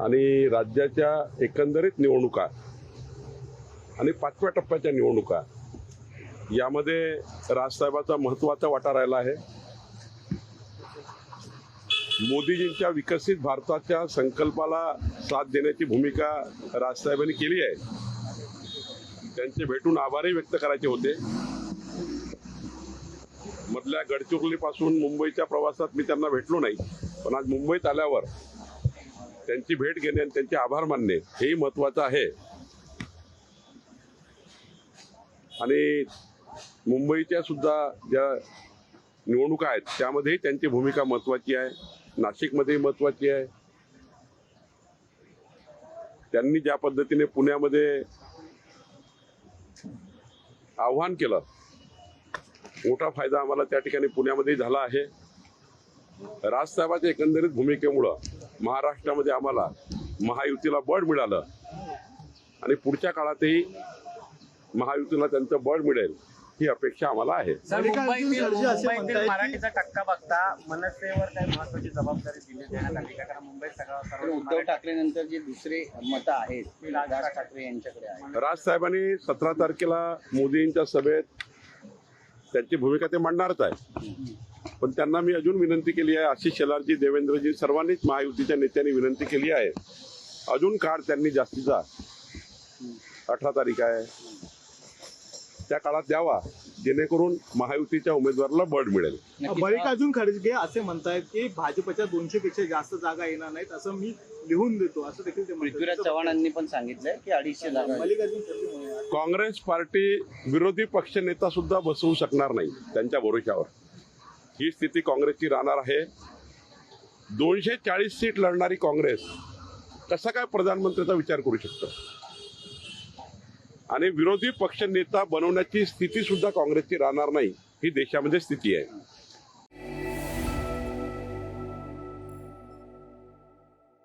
आणि राज्याच्या एकंदरीत निवडणुका आणि पाचव्या टप्प्याच्या निवडणुका यामध्ये राजसाहेबाचा महत्त्वाचा वाटा राहिला आहे. मोदीजींच्या विकसित भारताच्या संकल्पाला साथ देण्याची भूमिका राजसाहेबांनी केली आहे. त्यांचे भेटून आभारही व्यक्त करायचे होते. मधल्या गडचिरोलीपासून मुंबईच्या प्रवासात मी त्यांना भेटलो नाही पण आज मुंबईत आल्यावर त्यांची भेट घेणे आणि त्यांचे आभार मानणे हेही महत्वाचं आहे. आणि मुंबईच्या सुद्धा ज्या निवडणुका आहेत त्यामध्येही त्यांची भूमिका महत्वाची आहे. नाशिकमध्येही महत्वाची आहे. त्यांनी ज्या पद्धतीने पुण्यामध्ये आव्हान केलं मोठा फायदा आम्हाला त्या ठिकाणी पुण्यामध्ये झाला आहे. राजसाहेबाच्या एकंदरीत भूमिकेमुळं महाराष्ट्रामध्ये आम्हाला महायुतीला बळ मिळालं. आणि पुढच्या काळातही महायुतीला त्यांचं बळ मिळेल ही अपेक्षा आम्हाला आहे. सर मुंबईतील खर्गे असे मुंबईतील म्हणतायत की- मराठीचा टक्का बघता मनसेवर काही महत्वाची जबाबदारी दिली देण्यात आली का? कारण मुंबईत सगळं पण सर्व उद्धव ठाकरे नंतर जे दुसरे मत आहेत ते राज ठाकरे. यांच्याकडे आहे राजसाहेबांनी सतरा तारखेला मोदींच्या सभेत त्यांची भूमिका ते मांडणारच आहे. पण त्यांना मी अजून विनंती केली आहे आशिष शेलारजी देवेंद्रजी सर्वांनीच महायुतीच्या नेत्यांनी विनंती केली आहे. अजून काळ त्यांनी जास्तीचा. अठरा तारीख आहे. त्या काळात द्यावा जेणेकरून महायुतीच्या उमेदवाराला बळ मिळेल. नक्कीच. मल्लिकार्जुन खडगे असे म्हणतायत की भाजपच्या दोनशे पेक्षा जास्त जागा येणार नाहीत असं मी लिहून देतो असं देखील ते पृथ्वीराज चव्हाणांनी पण सांगितलंय की अडीचशे जागा मल्लिकार्जुन खडगे म्हणाले. काँग्रेस पार्टी विरोधी पक्षनेता सुद्धा बसवू शकणार नाही त्यांच्या भरोशावर ही स्थिती काँग्रेसची राहणार आहे. दोनशे चाळीस सीट लढणारी काँग्रेस कसा काय प्रधानमंत्र्याचा विचार करू शकतं? आणि विरोधी पक्षनेता बनवण्याची स्थिती सुद्धा काँग्रेसची राहणार नाही. ही देशामध्ये स्थिती आहे.